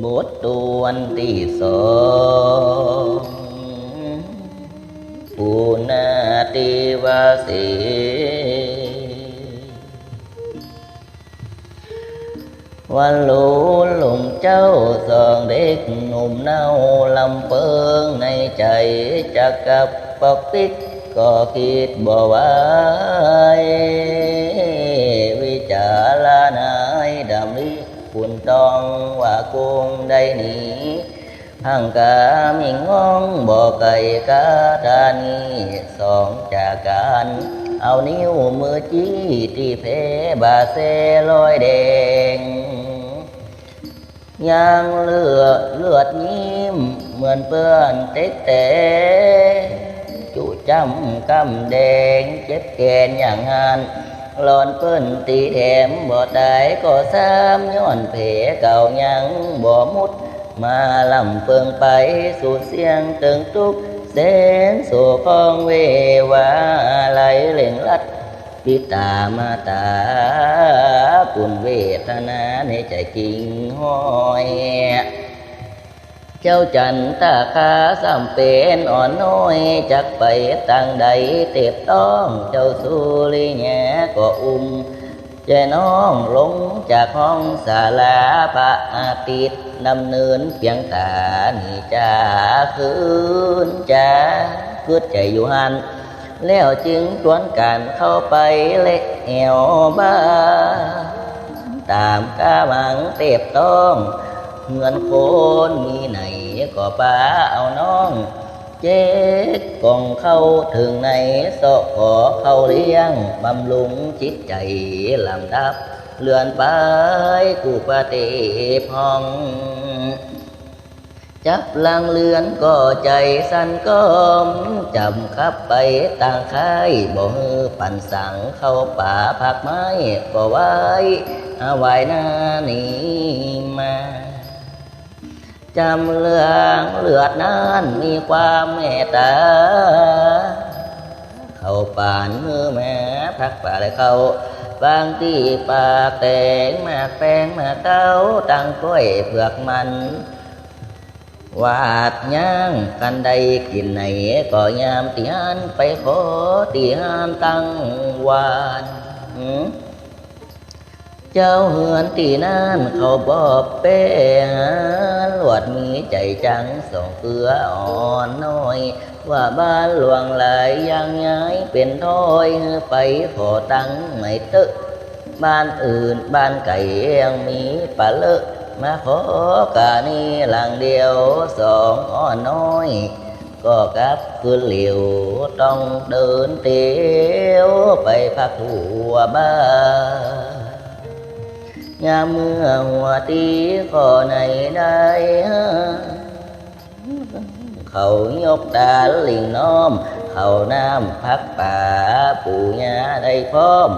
บทตวนที่สองปูนาติวาสีวันลูหลงเจ้าสองเด็กหนุ่มเน่าลำเปิงในใจจะกับปอกปิกก็คิดบ่ว้วิ ว่าคงได้หนีหังกามิงงองบ่ไก่กาดานีสองจากกันเอานิ้วมือจี้ ที่เพบาเซลอยแดงยางเลือดเลือดยิ้มเหมือนเปื้อนเต็กแต่จู่จำกำแดงเจ็บแกนอย่างงานหลอนเปิ้นตีแถมบ่ได้ก็ซ้ำย้อนเพเก่ายังบ่มุด มาลำเปิงไปสู่เสียงตึงทุกเส้นสู่ของเววาไหลเล่งลัดปิตามาตาปุ่นเวทนาในใจจริงห้อย เจ้าจันตาคาสามเป็นอ่อนน้อยจักไปตั้งใดเต็บต้องเจ้าสุริแงก็อุ้มใจน้องลงจากห้องศาลาพระอาทิตย์ดำเนินเพียงตานี่จ้าคืนจ้าคืดใจอยู่หันแล้วจึงชวนกันเข้าไปเละแอวบ้า ตามกาบังเต็บต้อง เงินโคนมีไหนก็ป้าเอาน้อง เจ๊กองเข้าถึงในโซขอเข้าเลี้ยงบำรุงจิตใจลำดับ เลื่อนไปกูปฏิพองจับลังเลือนก็ใจสั่นก้มจำขับไปต่างค่ายบ่ฮือปั่นสังเข้าป่าผักไม้ก็ไว้เอาไว้หน้านี้มา จำเรื่องเลือดนั้นมีความเมตตา เข้าป่านมือแม่พักป่าเลยเขาบางที่ปากแตงมากแปงมาเก้าตั้งกล้วยเผือกมันวาดย่างกันใดกินไหนก็ยามเตียนไปขอเตียนตั้งวานหื เจ้าเหือนตีนั่นเขาบอบเป้หาลวดมีใจจังส่งเกลืออ่อนน้อย ว่าบ้านหลวงหลายยังย้ายเป็นถ้อยไปขอตั้งไม่ตึกบ้านอื่นบ้านไก่ยังมีปลาเลอะมาขอกานี่หลังเดียวสองอ้อนน้อย ก็กลับคืนเหลียวต้องเดินเตียวไปพักทัวบ้าน ยามเมื่อหัวตีก็ในได้เขายกตาลิงน้อม เขาน้ำพักป่าปู่ย่าได้พร้อม